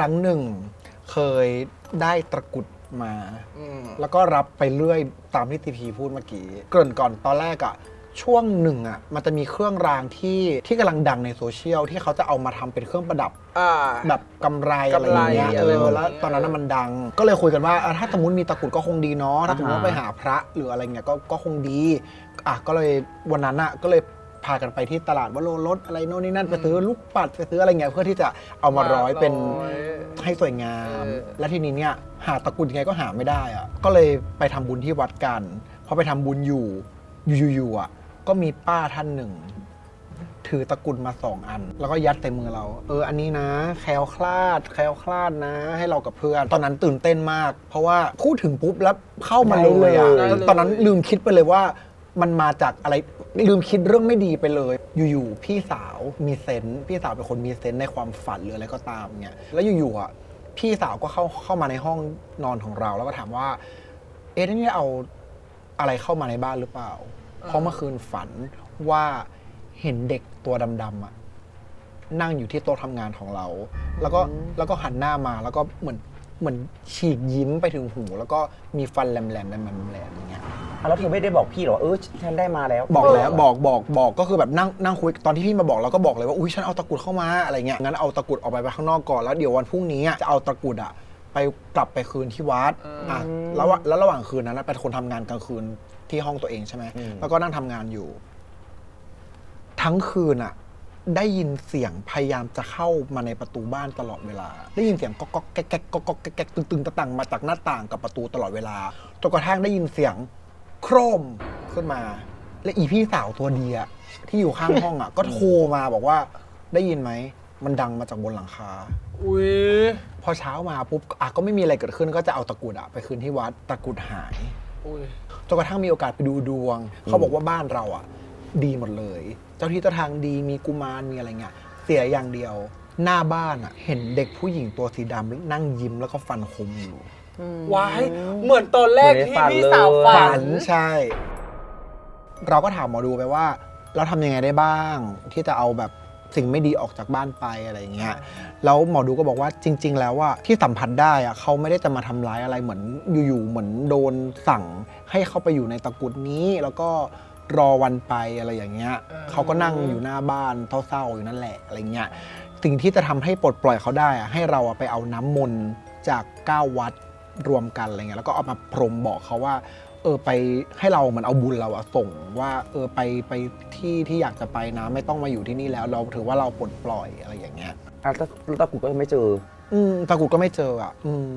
รั้งหนึ่ง เคยได้ตะกรุดมา อืม แล้วก็รับไปเรื่อยตามที่ทีพีพูดเมื่อกี้ เกริ่นก่อนตอนแรกอะช่วงหนึ่งอะมันจะมีเครื่องรางที่ที่กำลังดังในโซเชียลที่เขาจะเอามาทำเป็นเครื่องประดับ อ่า แบบกำไรอะไรอย่างเงี้ยกำไรเออะไรอพวกนี้แล้วตอนนั้นนะมันดัง ก็เลยคุยกันว่าอะถ้าสมมติมีตะกรุดก็คงดีเนาะถ้าสมมติอ่าฮะไปหาพระหรืออะไรเงี้ยก็ก็คงดีอะก็เลยวันนั้นอะก็เลย พากันไปที่ตลาดวโรรสอะไรโน่นนี่นั่นไปซื้อลูกปัดไปซื้ออะไรเงี้ยเพื่อที่จะเอามาร้อยเป็นร้อยให้สวยงาม เออ และทีนี้เนี่ยหาตะกรุดยังไงก็หาไม่ได้อะก็เลยไปทำบุญที่วัดกันพอไปทำบุญอยู่อยู่ๆอะก็มีป้าท่านหนึ่ง ถือตะกรุดมาสองอัน แล้วก็ยัดใส่มือเรา เอออันนี้นะ แคล้วคลาด แคล้วคลาดนะ ให้เรากับเพื่อน ตอนนั้นตื่นเต้นมาก เพราะว่าพูดถึงปุ๊บแล้วเข้ามาเลยอะได้เลย ตอนนั้นลืมคิดไปเลยว่ามันมาจากอะไร ลืมคิดเรื่องไม่ดีไปเลย อยู่ๆพี่สาวมีเซนส์พี่สาวเป็นคนมีเซนส์ในความฝันหรืออะไรก็ตามเนี่ยแล้วอยู่ๆอะพี่สาวก็เข้าเข้ามาในห้องนอนของเรา แล้วก็ถามว่า เอ๊ะนี่เอาอะไรเข้ามาในบ้านหรือเปล่า เพราะเมื่อคืนฝันว่าเห็นเด็กตัวดำๆอะนั่งอยู่ที่โต๊ะทำงานของเรา แล้วก็แล้วก็หันหน้ามาแล้วก็เหมือนเหมือนฉีกยิ้มไปถึงหู แล้วก็มีฟันแหลมๆแหลมๆแหลมๆอย่างเงี้ย อะแล้วเธอไม่ได้บอกพี่เหรอว่าเออฉันได้มาแล้ว บอกแล้วบอกบอกบอกก็คือแบบนั่งนั่งคุยตอนที่พี่มาบอกเราก็บอกเลยว่าอุ้ยฉันเอาตะกรุดเข้ามาอะไรเงี้ยงั้นเอาตะกรุดออกไปไปข้างนอกก่อนแล้วเดี๋ยววันพรุ่งนี้จะเอาตะกรุดอะไปกลับไปคืนที่วัดอะแล้ววะแล้วระหว่างคืนนั้นนะเป็นคนทำงานกลางคืนที่ห้องตัวเองใช่ไหมอืม แล้วก็นั่งทำงานอยู่ ทั้งคืนอะได้ยินเสียงพยายามจะเข้ามาในประตูบ้านตลอดเวลา ได้ยินเสียงก๊อกก๊อกแก๊กแก๊กก๊อกก๊อกแก๊กแก๊กตึงตึงตะตังมาจากหน้าต่างกับประตูตลอดเวลาจนกระทั่งได้ยินเสียง โครมขึ้นมา และอีพี่สาวตัวดีอะที่อยู่ข้างห้องอะก็โทรมาบอกว่าได้ยินไหม มันดังมาจากบนหลังคา อุ้ยพอเช้ามาปุ๊บอะก็ไม่มีอะไรเกิดขึ้นก็จะเอาตะกรุดอะไปคืนที่วัดตะกรุดหายอุ้ยจนกระทั่งมีโอกาสไปดูดวง เขาบอกว่าบ้านเราอะดีหมดเลย เจ้าที่เจ้าทางดีมีกุมารมีอะไรเงี้ยเสียอย่างเดียว หน้าบ้านอะเห็นเด็กผู้หญิงตัวสีดำนั่งยิ้มแล้วก็ฟันคมอยู่ วายเหมือนตอนแรกที่พี่สาวฝัฝันนใช่ เราก็ถามหมอดูไปว่า เราทำยังไงได้บ้าง ที่จะเอาแบบสิ่งไม่ดีออกจากบ้านไปอะไรอย่างเงี้ยแล้วหมอดูก็บอกว่าจริง ๆ แล้วว่าที่สัมผัสได้อะเขาไม่ได้จะมาทำร้ายอะไรเหมือนอยู่ๆเหมือนโดนสั่ง ให้เข้าไปอยู่ในตะกรุดนี้ แล้วก็รอวันไปอะไรอย่างเงี้ยอ่าเขาก็นั่งอยู่หน้าบ้านเศร้าๆอยู่นั่นแหละอะไรเงี้ยสิ่งที่จะทำให้ปลดปล่อยเขาได้อะให้เราอะไปเอาน้ำมนต์จากเก้าวัด รวมกันอะไรเงี้ยแล้วก็เอามาพรมบอกเขาว่า เออไปให้เราเหมือนเอาบุญเราอะส่งว่า เออไปไปที่ที่อยากจะไปนะ ไม่ต้องมาอยู่ที่นี่แล้ว เราถือว่าเราปลดปล่อยอะไรอย่างเงี้ย อะแล้วแล้วตะกรุดก็ไม่เจอ อืมตะกรุดก็ไม่เจออะ อืม